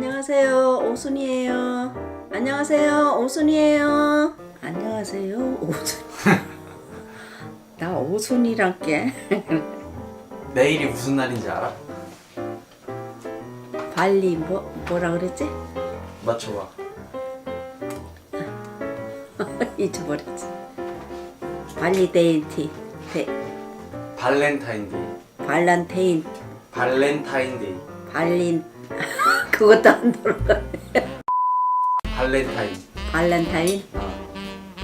안녕하세요. 오순이에요. 안녕하세요. 오순이에요. 안녕하세요. 오순. 나 오순이란 게. 내일이 무슨 날인지 알아? 발리 뭐 뭐라 그랬지? 맞춰봐. 잊어버렸지. 발리 데이티 데 발렌타인데이. 발란테인 발렌타인데이. 발린 그것도 안 들어가네. 발렌타인. 발렌타인 어.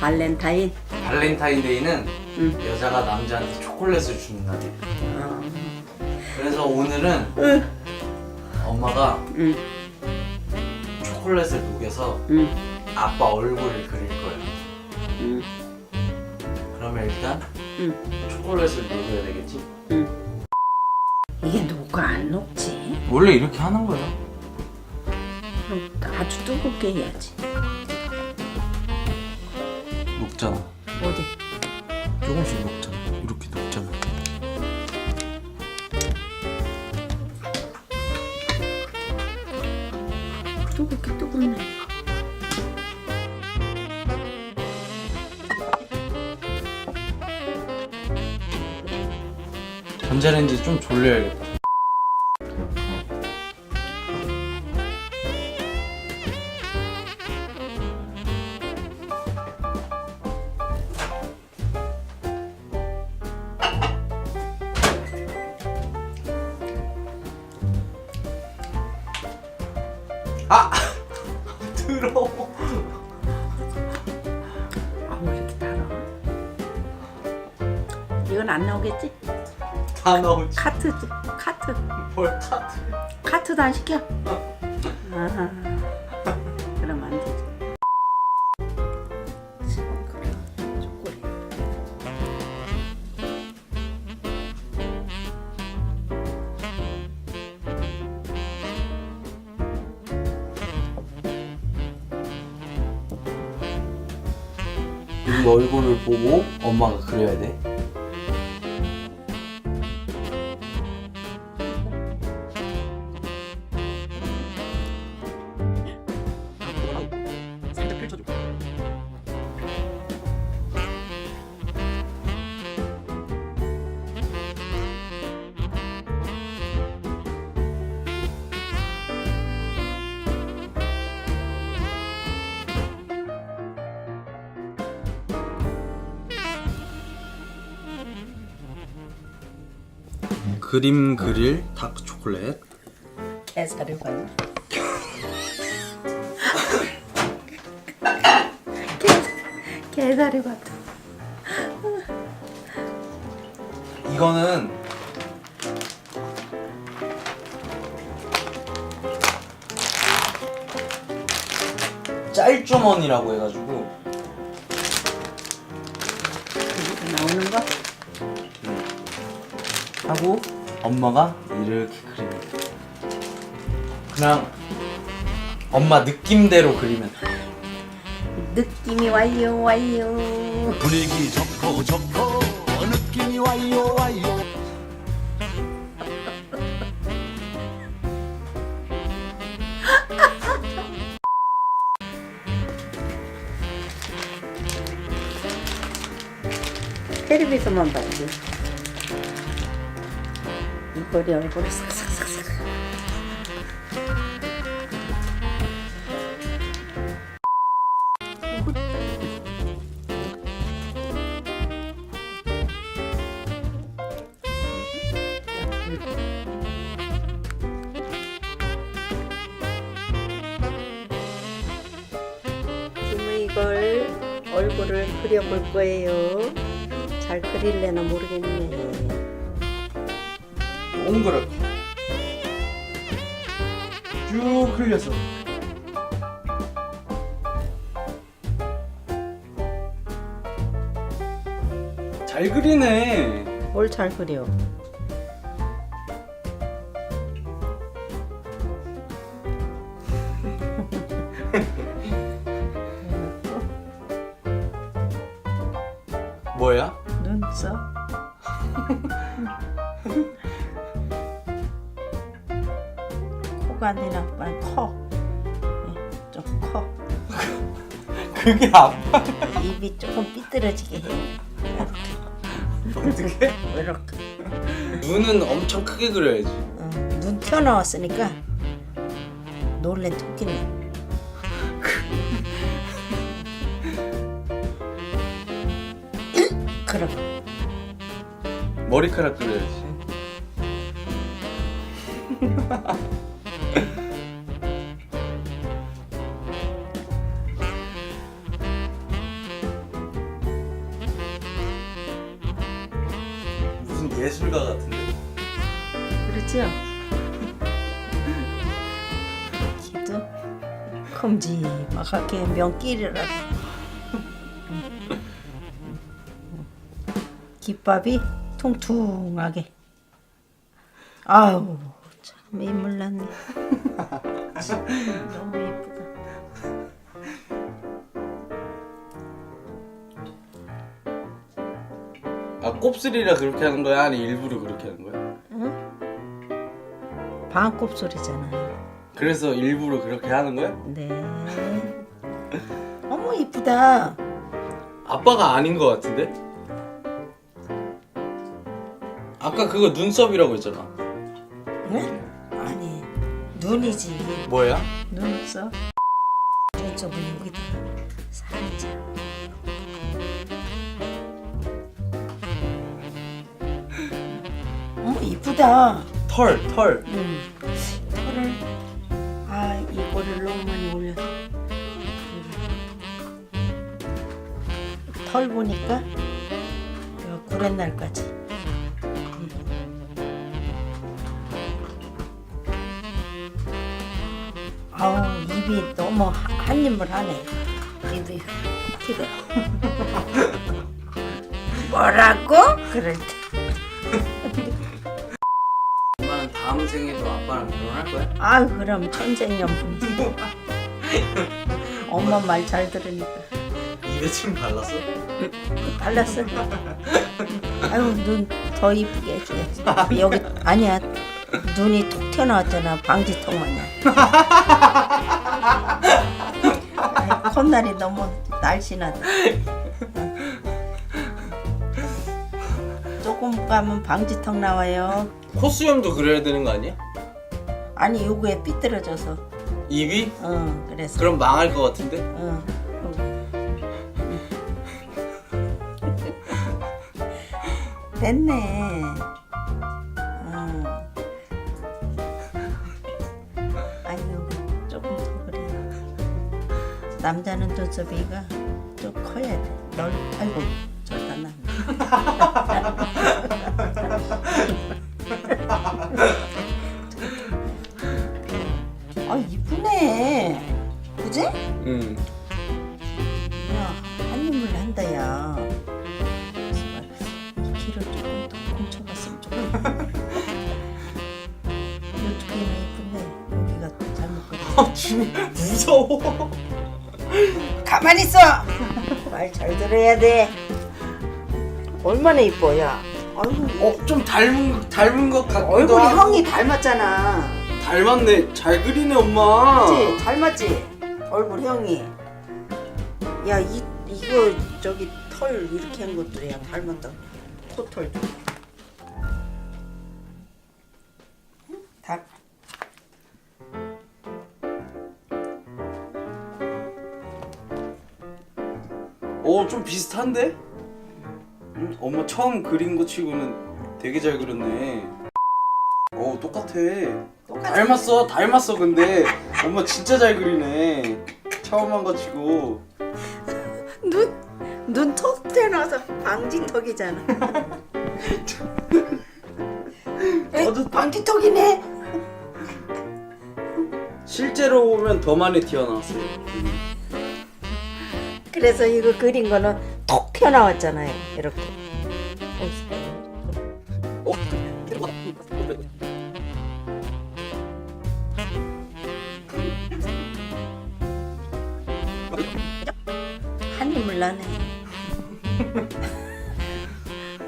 발렌타인. 발렌타인데이는 응. 여자가 남자한테 초콜릿을 주는 날이야. 어. 그래서 오늘은 응. 엄마가 응. 초콜릿을 녹여서 응. 아빠 얼굴을 그릴 거야. 응. 그러면 일단 응. 초콜릿을 녹여야 되겠지? 응. 이게 녹아 안 녹지? 원래 이렇게 하는 거야. 그럼 아주 뜨겁게 해야지. 녹잖아. 어디? 조금씩 녹잖아. 이렇게 녹잖아. 뜨겁게 뜨겁네. 전자레인지 좀 돌려야겠다. 다 나오지. 카트지? 카트. 뭘 카트. 카트도 안 시켜? 아하. 그럼 안 되지. 그래, 초콜릿. 이 얼굴을 보고 엄마가 그려야 돼. 그림 그릴 다크 초콜릿. 개사료 가나? 개사료 같아. 이거는 짤주머니라고 해가지고 여기서 나오는 거? 하고 엄마가 이렇게 그립니다. 그냥 엄마 느낌대로 그리면 돼. 느낌이 와요 와요. 분위기 좋고 좋고 느낌이 와요 와요 텔레비전만 봐야지. 이거리 얼굴을 싹싹싹싹. 이걸 얼굴을 그려볼 거예요. 잘 그릴래나 모르겠네. 동그랗게 쭉 흘려서 잘 그리네. 뭘 잘 그려? 아빠는 커. 예, 좀 커. 그게 아파 입이 조금 삐뚤어지게 해. 어떻게? 이렇게. 눈은 엄청 크게 그려야지 어, 눈 튀어나왔으니까 놀랜 토끼네. 그럼 머리카락 그려야지 큼지막하게 명끼리라. 깃밥이 퉁퉁하게. 아우 참 인물 났네. 너무 예쁘다. 아 곱슬이라 그렇게 하는 거야? 아니 일부러 그렇게 하는 거야? 응? 방꽃 소리잖아. 그래서 일부러 그렇게 하는 거야? 네. 어머 이쁘다. 아빠가 아닌 거 같은데? 아까 그거 눈썹이라고 했잖아 응? 아니 눈이지. 뭐야? 눈썹. 눈썹을 여기다 살짝. 어머 이쁘다. 털, 털 응. 털 보니까 요 구렛날까지. 아우 입이 너무 하- 한 입을 하네. 입이 티가. 뭐라고? 그럴 때. 엄마는 다음 생에도 아빠랑 결혼할 거야? 아유 그럼 천생연분이지. 엄마 말 잘 들으니까 입에 침 발랐어? 발랐어. 아유 눈 더 이쁘게 해줘야지. 여기 아니야 눈이 톡 튀어나왔잖아 방지턱 마냥. 아이, 콧날이 너무 날씬하다. 조금 가면 방지턱 나와요. 콧수염도 그려야 되는 거 아니야? 아니 요거에 삐뚤어져서. 입이? 어 그래서. 그럼 망할 것 같은데? 응. 됐네. 남자는 눈썹이가 좀 커야 돼. 널, 아이고, 저다 나. 무서워 가만히 있어! 말 잘 들어야 돼. 얼마나 이뻐, 야. 아이고, 어? 좀 닮은, 닮은 것 같기도 얼굴이 하고. 형이 닮았잖아. 닮았네 잘 그리네 엄마 그치? 닮았지? 얼굴 형이. 야, 이, 이거, 저기, 털 이렇게 한 것도 야, 닮았다. 코털 좀. 오, 좀 비슷한데? 응? 엄마 처음 그린 거 치고는 되게 잘 그렸네. 오, 똑같아. 똑같아. 닮았어, 닮았어. 근데 엄마 진짜 잘 그리네. 처음 한 거 치고. 눈, 눈턱 튀어나와서 방지턱이잖아. 에? 어두- 방지턱이네. 실제로 보면 더 많이 튀어나왔어요. 그래서 이거 그린 거는 톡 튀어나왔잖아요. 이렇게. 어? 한 입을 나네.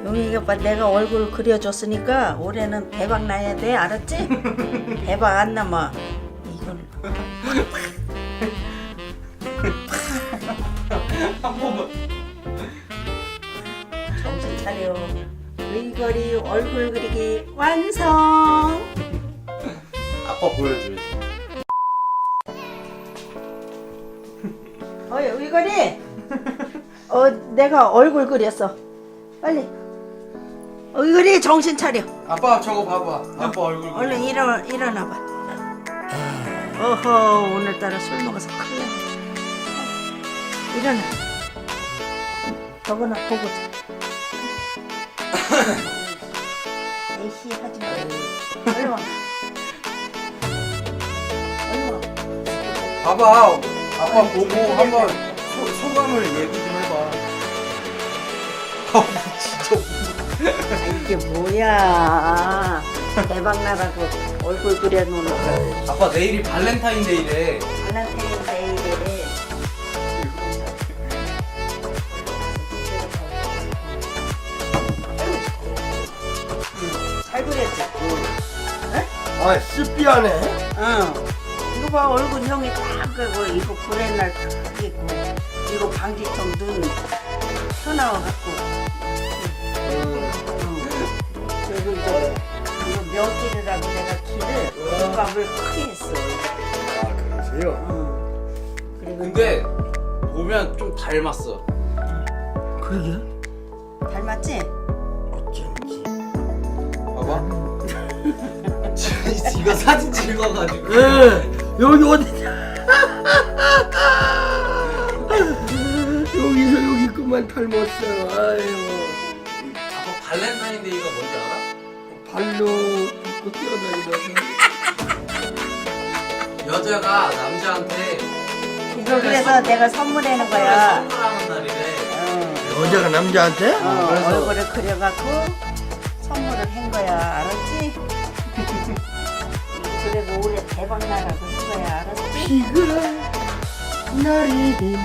용익이 오빠 내가 얼굴 그려줬으니까 올해는 대박 나야 돼 알았지? 대박 안 나면 차려. 의거리 얼굴 그리기 완성. 아빠 보여줘야지. 어이 의거리. 어 내가 얼굴 그렸어. 빨리. 의거리 정신 차려. 아빠 저거 봐봐. 아빠 얼굴. 그려. 얼른 일어 일어나 봐. 어허 오늘따라 술 먹어서 큰일 났네. 일어나. 저거나 보고 자. 에이씨 하지 마. 얼른 와. 봐봐. 아빠 보고 한번 소, 소감을 얘기 좀 해봐. 아 진짜. 아, 이게 뭐야? 대박 나라고 얼굴 그려놓는 거. 아빠 내일이 발렌타인데이래. 발렌타인 아 습비하네 응. 이거 봐 얼굴 형이 딱 그거 이거 브레날 딱 있고 이거 방지턱 눈 튀어나와 갖고. 응. 그리고 이제 이거 명기르라고 내가 키를 김밥을 크게 했어. 아 그러세요? 응. 그리고 근데 보면 좀 닮았어. 그러게 닮았지? 이거 사진 찍어가지고. 예 여기 어디냐 여기서 여기 그만 닮았어 아유 아빠 발렌타인데이가 뭔지 알아? 발로 딛고 뛰어다니면서 여자가 남자한테 이거 그래서 내가 선물하는 거야. 선물하는 날이래. 어, 여자가 남자한테? 어, 얼굴을 그려갖고 선물을 한 거야. 알았지? 그리고 올해 대박 나라고 한 거야. 알았지? 비가 내리네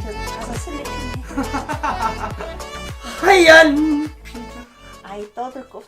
저 가서 슬리핑해. 하얀 아이 떠들 거.